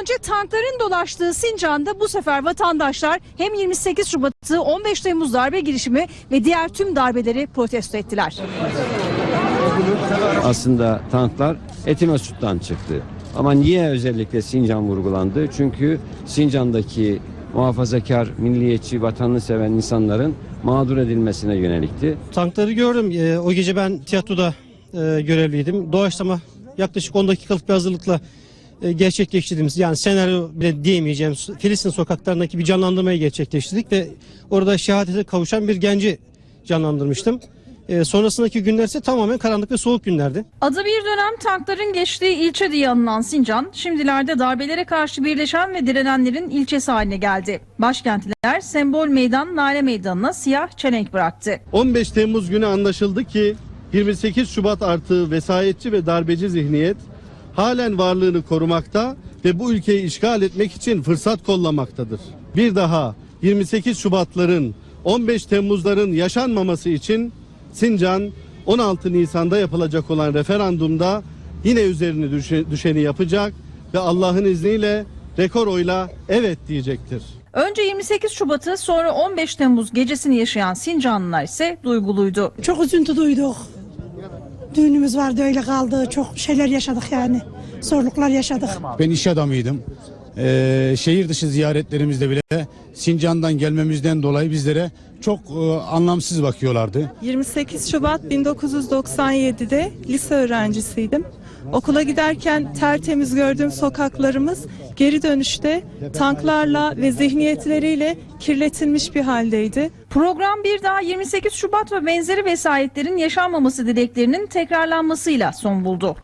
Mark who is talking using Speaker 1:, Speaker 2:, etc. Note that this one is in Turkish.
Speaker 1: önce tankların dolaştığı Sincan'da bu sefer vatandaşlar hem 28 Şubat'ı 15 Temmuz darbe girişimi ve diğer tüm darbeleri protesto ettiler.
Speaker 2: aslında tanklar Etimesut'tan çıktı. Ama niye özellikle Sincan vurgulandı? Çünkü Sincan'daki muhafazakar, milliyetçi, vatanını seven insanların mağdur edilmesine yönelikti.
Speaker 3: Tankları gördüm. Ee, o gece ben tiyatroda e, görevliydim. Doğaçlama yaklaşık 10 dakikalık bir hazırlıkla e, gerçekleştirdiğimiz yani senaryo bile diyemeyeceğim Filistin sokaklarındaki bir canlandırmayı gerçekleştirdik ve orada şehadete kavuşan bir genci canlandırmıştım. E, sonrasındaki günler ise tamamen karanlık ve soğuk günlerdi.
Speaker 1: Adı bir dönem tankların geçtiği ilçe diye anılan Sincan, şimdilerde darbelere karşı birleşen ve direnenlerin ilçesi haline geldi. Başkentliler sembol meydan Nare Meydanı'na siyah çelenk bıraktı.
Speaker 4: 15 Temmuz günü anlaşıldı ki 28 Şubat artı vesayetçi ve darbeci zihniyet halen varlığını korumakta ve bu ülkeyi işgal etmek için fırsat kollamaktadır. Bir daha 28 Şubatların 15 Temmuzların yaşanmaması için Sincan 16 Nisan'da yapılacak olan referandumda yine üzerine düşe- düşeni yapacak ve Allah'ın izniyle rekor oyla evet diyecektir.
Speaker 1: Önce 28 Şubat'ı sonra 15 Temmuz gecesini yaşayan Sincanlılar ise duyguluydu.
Speaker 5: Çok üzüntü duyduk. Düğünümüz vardı öyle kaldı. Çok şeyler yaşadık yani. Zorluklar yaşadık.
Speaker 6: Ben iş adamıydım. Ee, şehir dışı ziyaretlerimizde bile Sincan'dan gelmemizden dolayı bizlere çok e, anlamsız bakıyorlardı.
Speaker 7: 28 Şubat 1997'de lise öğrencisiydim. Okula giderken tertemiz gördüğüm sokaklarımız geri dönüşte tanklarla ve zihniyetleriyle kirletilmiş bir haldeydi.
Speaker 1: Program bir daha 28 Şubat ve benzeri vesayetlerin yaşanmaması dileklerinin tekrarlanmasıyla son buldu.